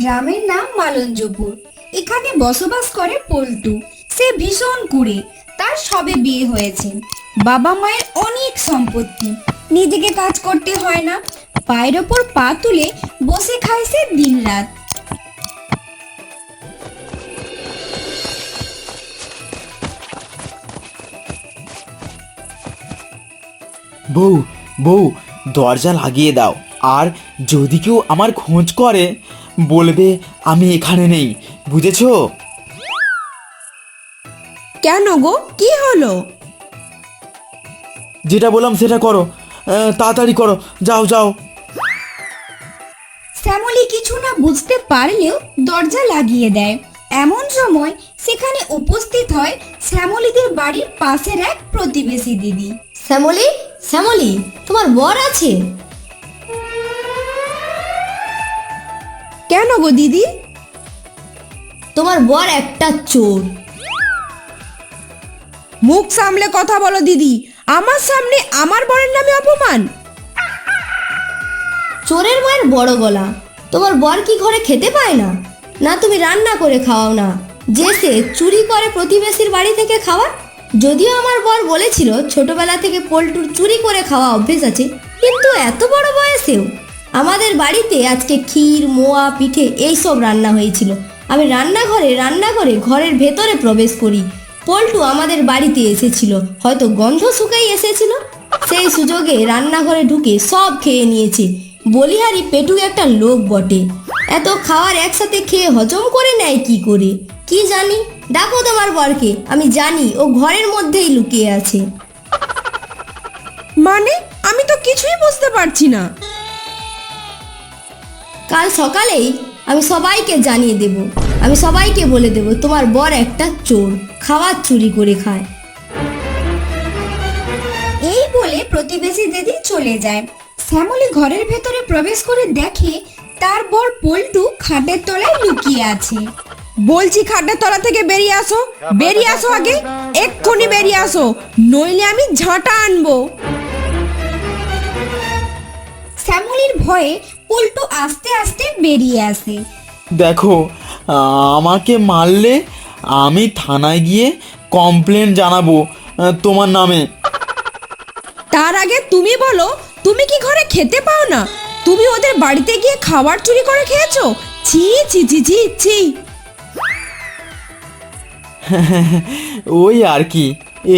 গ্রামের নাম মালঞ্জপুর। এখানে বসবাস করে পল্টু। সে ভীষণ কুড়ে। তার সবে বিয়ে হয়েছে। বাবা মায়ের অনেক সম্পত্তি। নিজেকে কাজ করতে হয় না। পায়ের ওপর পা তুলে বসে খায় সে দিনরাত। বউ বউ, দরজা লাগিয়ে দাও। আর যদি কেউ আমার খোঁজ করে বলবে আমি এখানে নেই। বুঝেছ? কেন গো? কি হলো? যেটা বললাম সেটা করো। আহ, তাড়াতাড়ি করো। যাও যাও। শ্যামলী কিছু না বুঝতে পারলেও দরজা লাগিয়ে দেয়। এমন সময় সেখানে উপস্থিত হয় শ্যামলীদের বাড়ির পাশের এক প্রতিবেশী দিদি। শ্যামলি? শ্যামলি তোমার বর আছে? কেন গো দিদি? তোমার বর একটা চোর। মুখ সামলে কথা বলো দিদি। আমার সামনে আমার বরের নামে অপমান? চোরের মায়ের বড় গলা। তোমার বর কি ঘরে খেতে পায় না? না তুমি রান্না করে খাওয়াও না। যে সে চুরি করে প্রতিবেশীর বাড়ি থেকে খাওয়ার যদিও আমার বর বলেছিল ছোটবেলা থেকে পল্টুর চুরি করে খাওয়া অভ্যেস আছে কিন্তু এত বড় বয়সেও। আমাদের বাড়িতে আজকে ক্ষীর, মোয়া, পিঠে এইসব রান্না হয়েছিল। আমি রান্নাঘরে রান্নাঘরে ঘরের ভেতরে প্রবেশ করি। পল্টু আমাদের বাড়িতে এসেছিল। হয়তো গন্ধ শুকাই এসেছিল। সেই সুযোগে রান্নাঘরে ঢুকে সব খেয়ে নিয়েছে। বলিহারি পেটু একটা লোক বটে। এত খাওয়ার একসাথে খেয়ে হজম করে নেয় কি করে? কি জানি? ডাকো তোমার বরকে। আমি জানি ও ঘরের মধ্যেই লুকিয়ে আছে। মানে? আমি তো কিছুই বুঝতে পারছি না। কাল সকালেই আমি সবাইকে জানিয়ে দেব। আমি সবাইকে বলে দেব, তোমার বর একটা চোর খাবার চুরি করে খায়। এই বলে প্রতিবেশী দিদি চলে যায়। শ্যামলী ঘরের ভেতরে প্রবেশ করে দেখে তার বর পল্টু খাটের তলায় লুকিয়ে আছে। বলছি, খাটের তলা থেকে বেরিয়ে আসো। বেরিয়ে আসো আগে, এক্ষুনি বেরিয়ে আসো, নইলে আমি ঝাঁটা আনব। শ্যামলীর ভয়ে পল্টু আস্তে আস্তে বেরিয়ে আসে। দেখো আমাকে মারলে আমি থানায় গিয়ে কমপ্লেন জানাব তোমার নামে। তার আগে তুমি বলো তুমি কি ঘরে খেতে পাও না? তুমি ওদের বাড়িতে গিয়ে খাবার চুরি করে খেয়েছো? ছি ছি ছি ছি ছি। ওই আর কি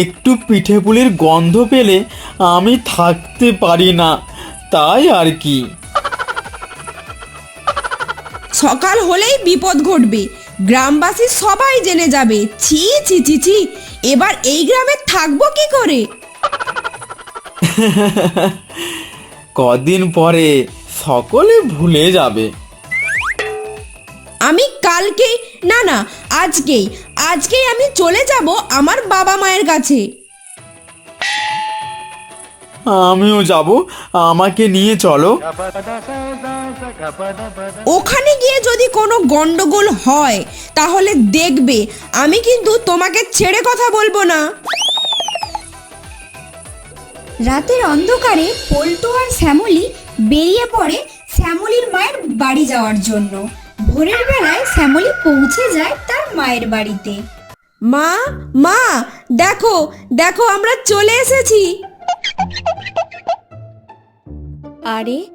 একটু পিঠে পুলির গন্ধ পেলে আমি থাকতে পারি না তাই আর কি। সকাল হলেই বিপদ ঘটবে। গ্রামবাসী সবাই জেনে যাবে। ছি ছি ছি ছি এবার এই গ্রামে থাকব কি করে? কদিন পরে সকলে ভুলে যাবে। আমি কালকেই না না আজকেই আজকেই আমি চলে যাব আমার বাবা মায়ের কাছে। আমিও যাব। আমাকে নিয়ে চলো। ওখানে গিয়ে যদি কোনো গন্ডগোল হয়, তাহলে দেখবে। আমি কিন্তু তোমাকে ছেড়ে কথা বলব না। রাতের অন্ধকারে পল্টু আর শ্যামলী বেরিয়ে পড়ে শ্যামলীর মায়ের বাড়ি যাওয়ার জন্য। ভোরের বেলায় শ্যামলী পৌঁছে যায় তার মায়ের বাড়িতে। মা মা, দেখো দেখো, আমরা চলে এসেছি। আরে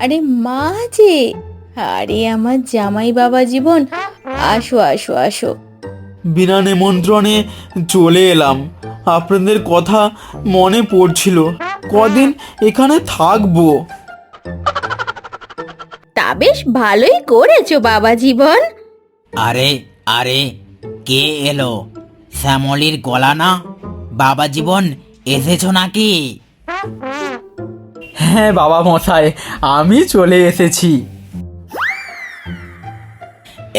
আরে মা যে আরে আমার জামাই বাবা জীবন। আসো আসো আসো। বিনা নিমন্ত্রণে চলে এলাম। আপনাদের কথা মনে পড়ছিল। কদিন এখানে থাকব। তা বেশ ভালোই করেছ বাবা জীবন। আরে আরে কে এলো? শ্যামলির গলা না? বাবা জীবন এসেছ নাকি? হ্যাঁ বাবা মশাই আমি চলে এসেছি।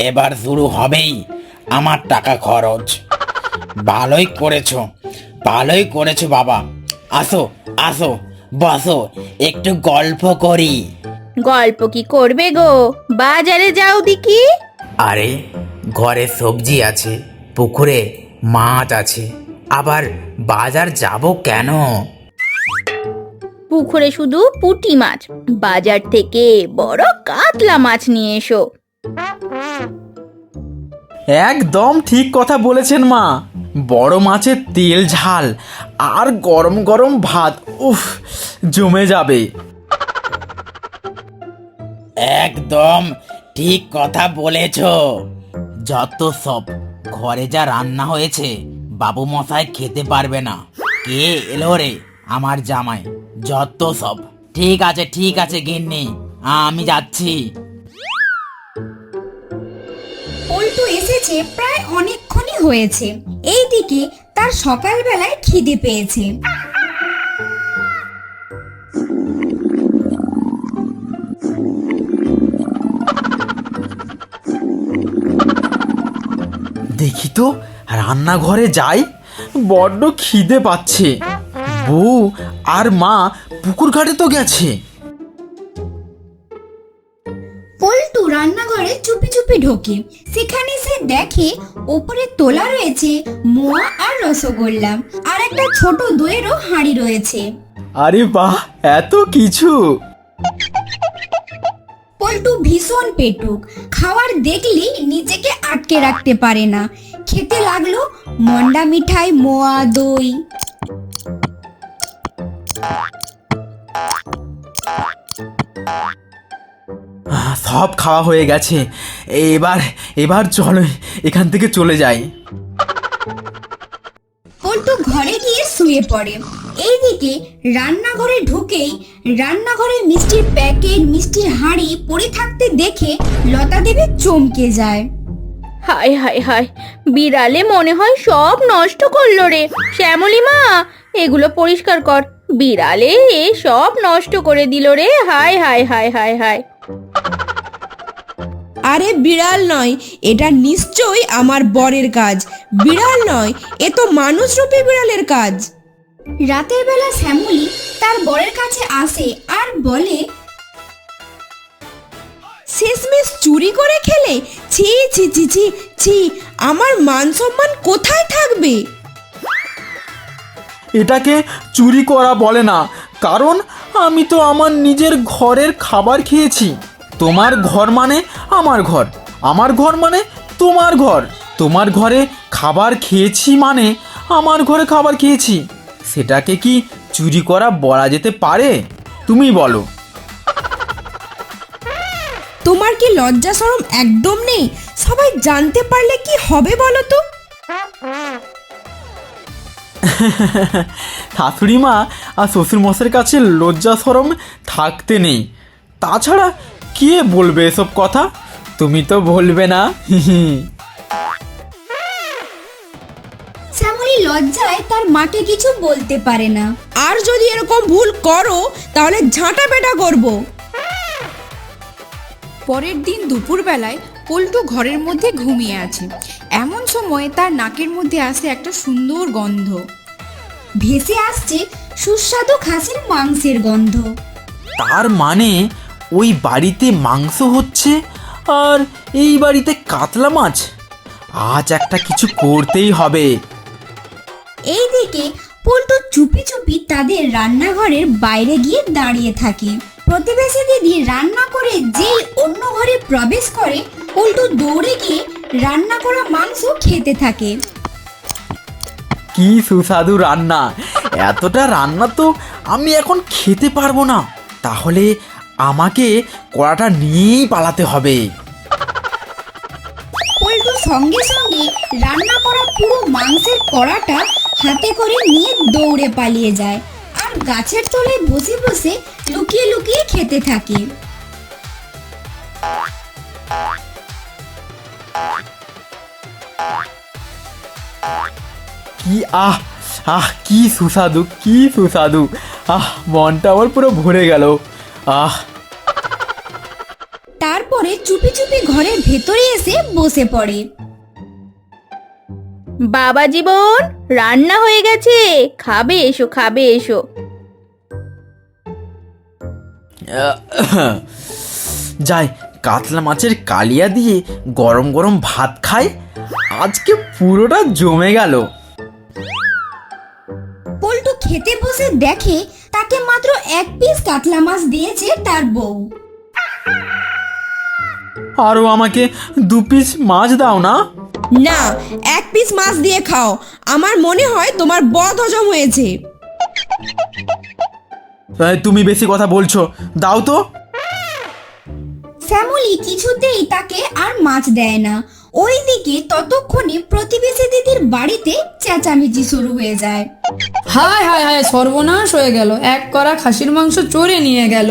এবার শুরু হবেই। আমার টাকা খরচ। ভালোই করেছ ভালোই করেছ বাবা। আসো আসো বসো একটু গল্প করি। গল্প কি করবে গো? বাজারে যাও দেখি। আরে ঘরে সবজি আছে পুকুরে মাছ আছে। আবার বাজার যাব কেন? পুকুরে শুধু পুঁটি মাছ বাজার থেকে বড় কাতলা মাছ নিয়ে এসো। একদম ঠিক কথা বলেছেন মা। বড় মাছের তেল ঝাল আর গরম গরম ভাত উফ জমে যাবে। একদম ঠিক কথা বলেছ। যত সব ঘরে যা রান্না হয়েছে বাবু মশাই খেতে পারবে না। কে এলো রে? আমার জামাই। যত সব। ঠিক আছে ঠিক আছে গিন্নি। আমি যাচ্ছি। পল্টু এসেছে প্রায় অনেকক্ষণই হয়েছে। এইদিকে তার সকালবেলায় খিদে পেয়েছে। দেখি তো রান্নাঘরে যাই বড্ড খিদে পাচ্ছে। বউ আর মা পুকুর ঘাটে তো গেছে। পল্টু রান্নাঘরে চুপি চুপি ঢোকে। সেখানে সে দেখে ওপরে তোলা রয়েছে মোয়া আর রসগোল্লা আর একটা ছোট দইয়েরও হাঁড়ি রয়েছে। আরে বাহ এত কিছু! পল্টু ভীষণ পেটুক। খাওয়ার দেখলি নিজেকে আটকে রাখতে পারে না। খেতে লাগল মন্ডা মিঠাই মোয়া দই। সব খাওয়া হয়ে গেছে। এবার এবার চলো এখান থেকে চলে যাই। পল্টু ঘরে গিয়ে শুয়ে পড়ে। এইদিকে রান্নাঘরে ঢুকেই রান্নাঘরে মিষ্টির প্যাকেট মিষ্টির হাঁড়ি পড়ে থাকতে দেখে লতা দেবী চমকে যায়। হায় হায় হায়। বিড়ালে মনে হয় সব নষ্ট করল রে। শ্যামলি মা এগুলো পরিষ্কার কর। বিড়ালে এ সব নষ্ট করে দিল রে। হায় হায় হায় হায় হায়। আরে বিড়াল নয় এটা নিশ্চয়ই আমার বরের কাজ। বিড়াল নয় এ তো মানুষ মানুষরূপী বিড়ালের কাজ। রাতের বেলা শ্যামলি তার বরের কাছে আসে আর বলে শেষমেশ চুরি করে খেলে? ছি ছি ছি ছি ছি, আমার মান সম্মান কোথায় থাকবে? এটাকে চুরি করা বলে না, কারণ আমি তো আমার নিজের ঘরের খাবার খেয়েছি। তোমার ঘর মানে আমার ঘর আমার ঘর মানে তোমার ঘর। তোমার ঘরে খাবার খেয়েছি মানে আমার ঘরে খাবার খেয়েছি। সেটাকে কি চুরি করা বলা যেতে পারে? তুমি বলো। কি লজ্জা সরম একদম নেই? সবাই জানতে পারলে কি হবে বলো তো? শাশুড়ি মা আর শ্বশুর মশাইয়ের কাছে লজ্জা সরম থাকতে নেই। তাছাড়া কে বলবে এসব কথা? তুমি তো বলবে না। শ্যামলী লজ্জায় তার মাকে কিছু বলতে পারে না। আর যদি এরকম ভুল করো তাহলে ঝাঁটা পেটা করব। পরের দিন দুপুরবেলায় পল্টু ঘরের মধ্যে ঘুমিয়ে আছে। এমন সময় তার নাকের মধ্যে আসে একটা সুন্দর গন্ধ। ভেসে আসছে সুস্বাদু খাসির মাংসের গন্ধ। তার মানে ওই বাড়িতে মাংস হচ্ছে আর এই বাড়িতে কাতলা মাছ? আজ একটা কিছু করতেই হবে। এইদিকে পল্টু চুপি চুপি তাদের রান্নাঘরের বাইরে গিয়ে দাঁড়িয়ে থাকে। প্রতিবেশী দিদি রান্না করে যেই অন্য ঘরে প্রবেশ করে পল্টু দৌড়ে গিয়ে রান্না করা মাংস খেতে থাকে। কি সুস্বাদু রান্না। এতটা রান্না তো আমি এখন খেতে পারব না। তাহলে আমাকে কড়াটা নিয়েই পালাতে হবে। পল্টু সঙ্গে সঙ্গে রান্না করা পুরো মাংসের কড়াটা হাতে করে নিয়ে দৌড়ে পালিয়ে যায়। আর গাছের তলায় বসে বসে লুকিয়ে লুকিয়ে খেতে থাকে। কি আহ আহ কি সুস্বাদু কি সুস্বাদু। আহ মনটা আমার পুরো ভরে গেল। আহ। তারপরে চুপি চুপি ঘরের ভেতরে এসে বসে পড়ে। বাবা জীবন রান্না হয়ে গেছে। খাবে এসো খাবে এসো। যাই কাতলা মাছের কালিয়া দিয়ে গরম গরম ভাত খাই। আজকে পুরোটা জমে গেল। পল্টু খেতে বসে দেখে তাকে মাত্র এক পিস কাতলা মাছ দিয়েছে তার বউ। আরও আমাকে দু পিস মাছ দাও না। না এক পিস মাছ দিয়ে খাও। আমার মনে হয় তোমার বদ হজম হয়েছে। তুমি বেশি কথা বলছো। দাও তো। শ্যামলী কিছুতেই তাকে আর মাছ দেয় না। ওইদিকে ততক্ষণে প্রতিবেশী দিদির বাড়িতে চেঁচামেচি শুরু হয়ে যায়। হায় হায় হায় সর্বনাশ হয়ে গেল। এক করা খাসির মাংস চড়ে নিয়ে গেল।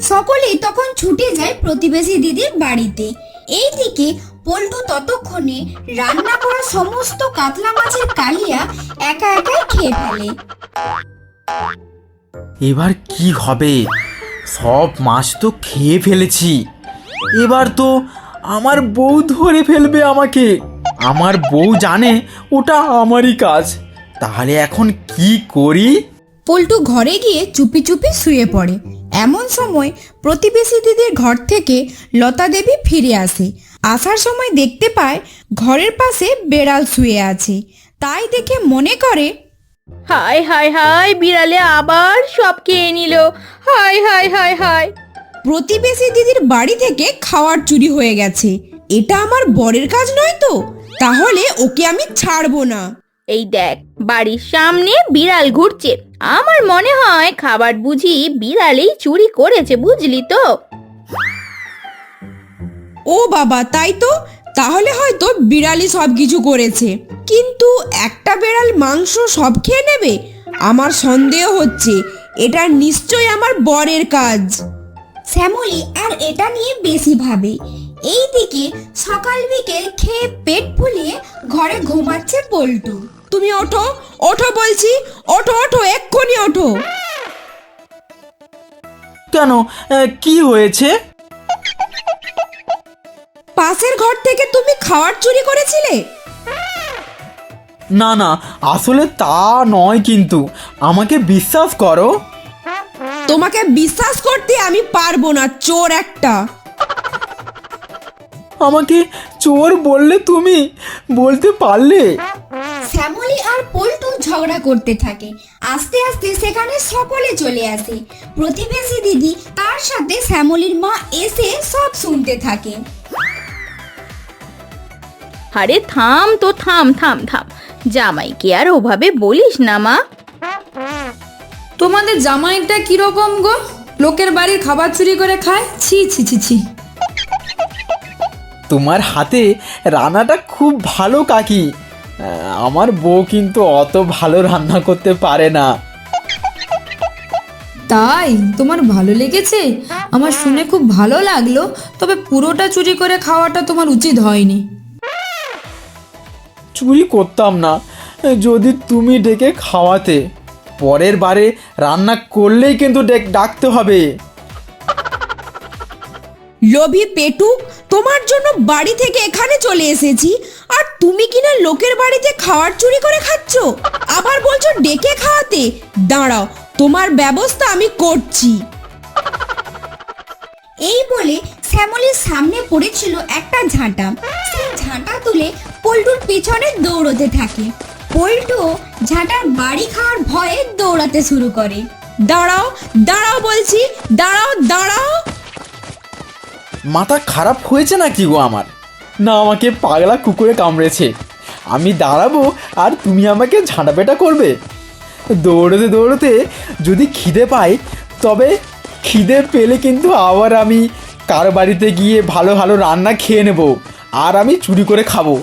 সকলেই তখন ছুটে যায় প্রতিবেশী দিদির বাড়িতে। এইদিকে পল্টু ততক্ষণে রান্না করা সমস্ত কাতলা মাছের কালিয়া একা একাই খেয়ে ফেলে। এবার কি হবে? সব মাছ তো খেয়ে ফেলেছি। এবার তো আমার বউ ধরে ফেলবে আমাকে। আমার বউ জানে ওটা আমারই কাজ। তাহলে এখন কি করি? পল্টু ঘরে গিয়ে চুপি চুপি শুয়ে পড়ে। এমন সময় প্রতিবেশী দিদির ঘর থেকে লতা দেবী ফিরে আসে। আসার সময় দেখতে পায় ঘরের পাশে বেড়াল শুয়ে আছে। তাই দেখে মনে করে হায় হায় হায় বিড়ালে আবার সব খেয়ে নিল। হায় হায় হায় হায় প্রতিবেশী দিদির বাড়ি থেকে খাওয়ার চুরি হয়ে গেছে। এটা আমার বরের কাজ নয় তো? তাহলে ওকে আমি ছাড়বো না। এই দেখ বাড়ির সামনে বিড়াল ঘুরছে। আমার মনে হয় খাবার বুঝি বিড়ালেই চুরি করেছে বুঝলি তো? ও বাবা তাই তো? তাহলে হয়তো বিড়ালই সব কিছু করেছে। কিন্তু একটা বেড়াল মাংস সব খেয়ে নেবে? আমার সন্দেহ হচ্ছে এটা নিশ্চয়ই আমার বরের কাজ। শ্যামলী আর এটা নিয়ে বেশি ভাবে। এইদিকে সকাল বিকেল খেয়ে পেট ফুলিয়ে ঘরে ঘুমাচ্ছে পল্টু। তুমি ওঠো ওঠো বলছি ওঠো ওঠো এক্ষুনি ওঠো। কেন? কি হয়েছে? পাশের ঘর থেকে তুমি খাওয়ার চুরি করেছিলে? না না আসলে তা নয় কিন্তু। আমাকে বিশ্বাস করো। তোমাকে বিশ্বাস করতে আমি পারব না চোর একটা। আমাকে চোর বললে তুমি? বলতে পারলে? শ্যামলী আর পল্টু ঝগড়া করতে থাকে। আস্তে আস্তে সেখানে সকলে চলে আসে। প্রতিবেশী দিদি তার সাথে শ্যামলীর মা এসে সব শুনতে থাকে। আরে থাম তো থাম থাম থাম। জামাইকে আর ওভাবে বলিস না মা। তোমাদের জামাইটা কীরকম গো? লোকের বাড়ির খাবার চুরি করে খায়? ছি ছি ছি ছি। তোমার হাতে রান্নাটা খুব ভালো কাকি। আমার বউ কিন্তু অত ভালো রান্না করতে পারে না। তাই? তোমার ভালো লেগেছে? আমার শুনে খুব ভালো লাগল। তবে পুরোটা চুরি করে খাওয়াটা তোমার উচিত হয়নি। চুরি করতাম না। যদি তুমি ডেকে খাওয়াতে পরের বারে রান্না করলেই কিন্তু ডেক- ডাকতে হবে। লোভী পেটুক তোমার জন্য বাড়ি থেকে এখানে চলে এসেছি। আর তুমি কিনা লোকের বাড়িতে খাওয়ার চুরি করে খাচ্ছ? আবার বলছো ডেকে খাওয়াতে। দাঁড়াও তোমার ব্যবস্থা আমি করছি। এই বলে শ্যামলীর সামনে পড়েছিল একটা ঝাঁটা। সেই ঝাঁটা তুলে পল্টুর পিছনে দৌড়তে থাকে। পল্টু ঝাঁটার বাড়ি খাওয়ার ভয়ে দৌড়াতে শুরু করে। দাঁড়াও দাঁড়াও বলছি, দাঁড়াও দাঁড়াও। মাথা খারাপ হয়েছে নাকি গো আমার? না, আমাকে পাগলা কুকুরে কামড়েছে। আমি দাঁড়াবো আর তুমি আমাকে ঝাঁটাপেটা করবে। দৌড়তে দৌড়তে যদি খিদে পাই, তবে খিদে পেলে কিন্তু আবার আমি কার বাড়িতে গিয়ে ভালো ভালো রান্না খেয়ে নেব। আর আমি চুরি করে খাব।